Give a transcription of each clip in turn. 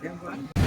Vem, vai.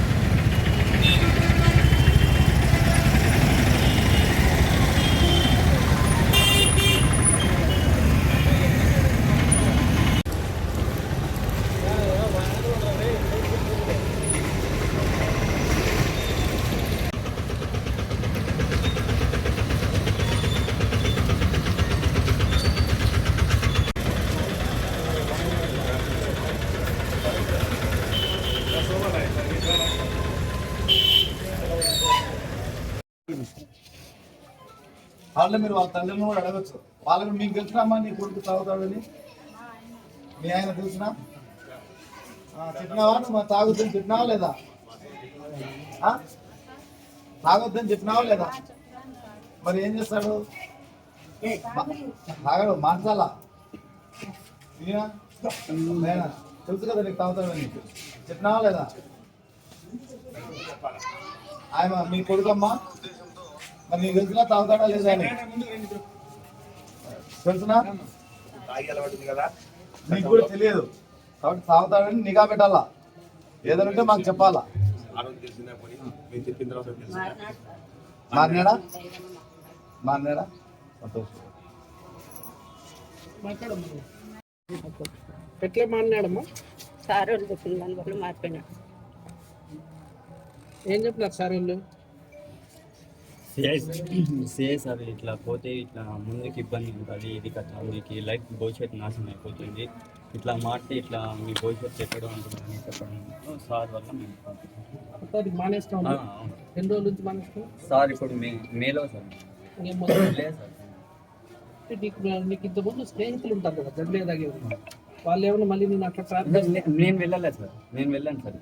వాళ్ళు మీరు వాళ్ళ తల్లిని కూడా అడగచ్చు. వాళ్ళకు మీకు తెలిసినామా నీ కొడుకు తాగుతాడని? మీ ఆయన తెలిసినా? చెప్పినావా నువ్వు తాగుద్దని చెప్పినావా లేదా? ఆ? తాగొద్దని చెప్పినావా లేదా? మరి ఏం చేస్తాడు? తాగడు మాంసాలా తెలుసు కదా నీకు తాగుతాడని. చెప్పినావా లేదా? ఆయన మీ కొడుకమ్మా? మరి నీకు తెలిసినా తాగుతాడా లేదా అని తెలుసునా? నీకు కూడా తెలియదు. కాబట్టి తాగుతాడని నిఘా పెట్టాలా? ఏదనంటే మాకు చెప్పాలా? మారినాడా? మారినాడా? సంతోషం. ఎట్లా మాట్లాడమ్మా. సార్ వాళ్ళు చెప్పిన దాని వల్ల మారిపోయినా. ఏం చెప్పినారు సార్ వాళ్ళు సిఐ సార్ ఇట్లా పోతే ఇట్లా ముందుకు ఇబ్బంది ఉంటుంది ఇది కథ మీకు లైఫ్ భవిష్యత్తు నాశనం అయిపోతుంది ఇట్లా మారితే ఇట్లా మీ భవిష్యత్తు ఎక్కడ ఉంటుందని చెప్పడం సార్ వల్ల మేము మానేస్తాం. ఎన్ని రోజుల నుంచి మానేస్తాం సార్ ఇప్పుడు మే మేలో సార్ నీకు నీకు ఇంతకుముందు స్నేహితులు ఉంటారు కదా గడ్లే తాగే వాళ్ళు ఏమన్నా మళ్ళీ నేను అట్లా నేను వెళ్ళలేదు సార్ నేను వెళ్ళాను సార్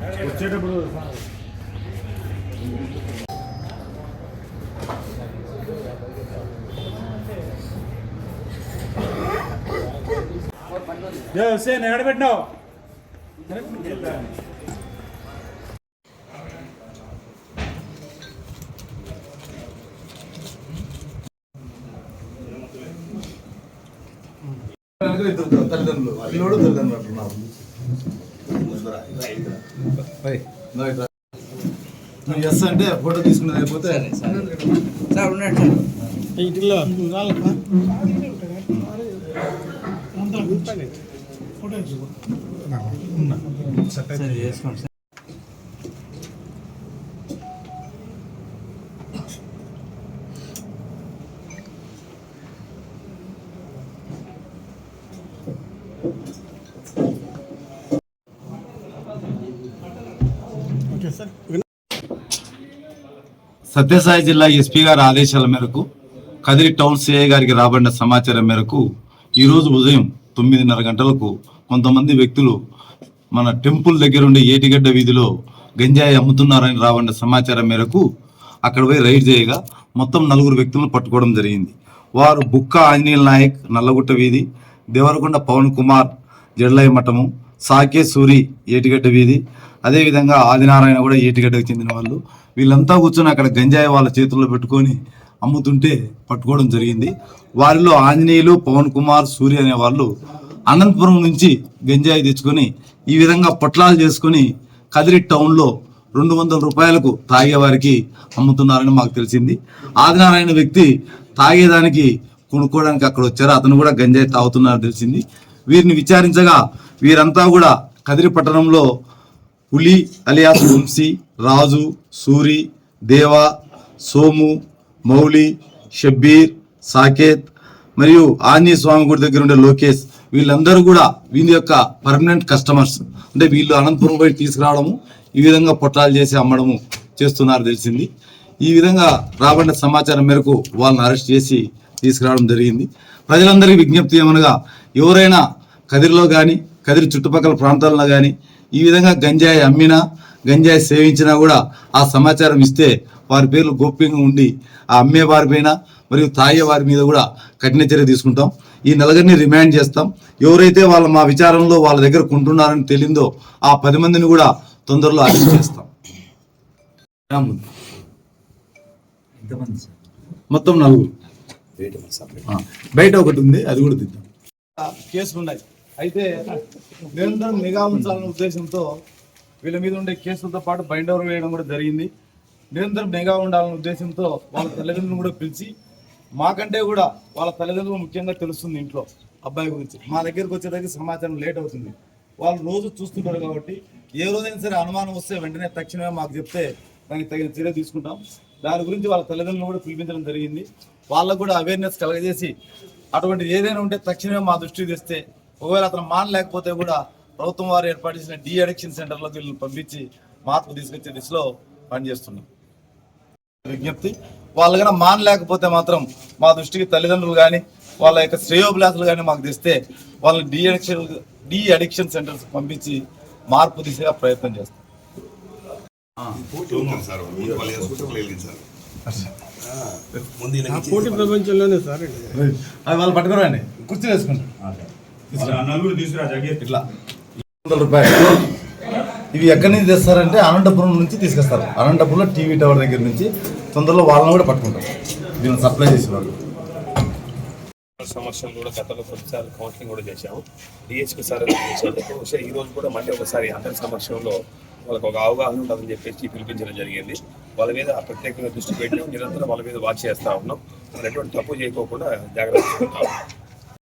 వచ్చేటప్పుడు హుసేన్ ఎక్కడ పెట్టినావు? ఇద్దరు తల్లిదండ్రులు పిల్లోడు తల్లిదండ్రులు అంటున్నారు. నువ్వు ఇట్రా. నువ్వు ఎస్ అంటే ఫోటో తీసుకునేది అయిపోతే సత్యసాయి జిల్లా ఎస్పీ గారి ఆదేశాల మేరకు కదిరి టౌన్ సిఐ గారికి రాబడిన సమాచారం మేరకు ఈరోజు ఉదయం తొమ్మిదిన్నర గంటలకు కొంతమంది వ్యక్తులు మన టెంపుల్ దగ్గర ఉండే ఏటిగడ్డ వీధిలో గంజాయి అమ్ముతున్నారని రాబడిన సమాచారం మేరకు అక్కడ పోయి రైడ్ చేయగా మొత్తం నలుగురు వ్యక్తులను పట్టుకోవడం జరిగింది. వారు బుక్క ఆంజనేయుల నాయక్ నల్లగుట్ట వీధి దేవరకొండ పవన్ కుమార్ జడ్లయ్య మఠము సాకే సూరి ఏటిగడ్డ వీధి. అదేవిధంగా ఆదినారాయణ కూడా ఏటిగడ్డకు చెందిన వాళ్ళు. వీళ్ళంతా కూర్చొని అక్కడ గంజాయి వాళ్ళ చేతుల్లో పెట్టుకొని అమ్ముతుంటే పట్టుకోవడం జరిగింది. వారిలో ఆంజనేయులు పవన్ కుమార్ సూర్య అనే వాళ్ళు అనంతపురం నుంచి గంజాయి తెచ్చుకొని ఈ విధంగా పొట్లాలు చేసుకొని కదిరి టౌన్లో రెండు వందల రూపాయలకు తాగేవారికి అమ్ముతున్నారని మాకు తెలిసింది. ఆదినారాయణ వ్యక్తి తాగేదానికి కొనుక్కోవడానికి అక్కడ వచ్చారు. అతను కూడా గంజాయి తాగుతున్నారని తెలిసింది. వీరిని విచారించగా వీరంతా కూడా కదిరి పట్టణంలో పులి అలియాస్ వంశీ రాజు సూరి దేవ సోము మౌలి షబ్బీర్ సాకేత్ మరియు ఆంజనేయ స్వామి గుడి దగ్గర ఉండే లోకేష్ వీళ్ళందరూ కూడా వీళ్ళ యొక్క పర్మనెంట్ కస్టమర్స్ అంటే వీళ్ళు అనంతపురం పోయి తీసుకురావడము ఈ విధంగా పొట్టాలు చేసి అమ్మడము చేస్తున్నారు తెలిసింది. ఈ విధంగా రాబడిన సమాచారం మేరకు వాళ్ళని అరెస్ట్ చేసి తీసుకురావడం జరిగింది. ప్రజలందరికీ విజ్ఞప్తి ఏమనగా ఎవరైనా కదిరిలో కానీ కదిరి చుట్టుపక్కల ప్రాంతాల్లో కానీ ఈ విధంగా గంజాయి అమ్మినా గంజాయి సేవించినా కూడా ఆ సమాచారం ఇస్తే వారి పేర్లు గోప్యంగా ఉండి ఆ అమ్మే వారిపైన మరియు తాగే వారి మీద కూడా కఠిన చర్య తీసుకుంటాం. ఈ నలుగురిని రిమాండ్ చేస్తాం. ఎవరైతే వాళ్ళ మా విచారంలో వాళ్ళ దగ్గర కొంటున్నారని తెలిందో ఆ పది మందిని కూడా తొందరలో అరెస్ట్ చేస్తాం. మొత్తం నలుగురు. బయట ఒకటి ఉంది అది కూడా తిద్దాం కేసులు ఉన్నాయి అయితే నిరంతరం నిఘా ఉంచాలన్న ఉద్దేశంతో వీళ్ళ మీద ఉండే కేసులతో పాటు బైండ్ ఓవర్ వేయడం కూడా జరిగింది. నిరంతరం నిఘా ఉండాలన్న ఉద్దేశంతో వాళ్ళ తల్లిదండ్రులను కూడా పిలిచి మాకంటే కూడా వాళ్ళ తల్లిదండ్రులు ముఖ్యంగా తెలుస్తుంది ఇంట్లో అబ్బాయి గురించి. మా దగ్గరికి వచ్చేదానికి సమాచారం లేట్ అవుతుంది. వాళ్ళు రోజు చూస్తుంటారు కాబట్టి ఏ రోజైనా సరే అనుమానం వస్తే వెంటనే తక్షణమే మాకు చెప్తే దానికి తగిన చర్య తీసుకుంటాం. దాని గురించి వాళ్ళ తల్లిదండ్రులను కూడా పిలిపించడం జరిగింది. వాళ్ళకు కూడా అవేర్నెస్ కలగజేసి అటువంటి ఏదైనా ఉంటే తక్షణమే మా దృష్టికి తెస్తే ఒకవేళ అతను మానలేకపోతే కూడా ప్రభుత్వం వారు ఏర్పాటు చేసిన డి అడిక్షన్ సెంటర్లోకి వీళ్ళని పంపించి మార్పు తీసుకొచ్చే దిశలో పనిచేస్తున్నాం. విజ్ఞప్తి వాళ్ళు కన్నా మానలేకపోతే మాత్రం మా దృష్టికి తల్లిదండ్రులు కానీ వాళ్ళ యొక్క శ్రేయోభిలాసులు కానీ మాకు తెస్తే వాళ్ళని de addiction de addiction centres పంపించి మార్పు దిశగా ప్రయత్నం చేస్తాం. పోటీ ప్రపంచంలోనే సార్ అది వాళ్ళు పట్టుకోరండి. కుర్చీ వేసుకోండి నలుగురు తీసుకురా ఇట్లా. వందల రూపాయలు. ఇవి ఎక్కడి నుంచి తెస్తారంటే అనంతపురం నుంచి తీసుకొస్తారు. అనంతపురంలో టీవీ టవర్ దగ్గర నుంచి తొందరలో వాళ్ళని కూడా పట్టుకుంటారు. దీన్ని సప్లై చేసేవాళ్ళు. సమస్యలు కూడా గతంలో కొన్నిసార్లు కౌన్సిలింగ్ కూడా చేశాము. డిహెచ్కి సార్ బహుశా ఈ రోజు కూడా మళ్ళీ ఒకసారి అందరి సమక్షంలో వాళ్ళకి ఒక అవగాహన ఉంటుందని చెప్పేసి పిలిపించడం జరిగింది. వాళ్ళ మీద ప్రత్యేకంగా దృష్టి పెట్టి నిరంతరం వాళ్ళ మీద వాచ్ చేస్తా ఉన్నాం. వాళ్ళు ఎటువంటి తప్పు చేయకోకుండా జాగ్రత్త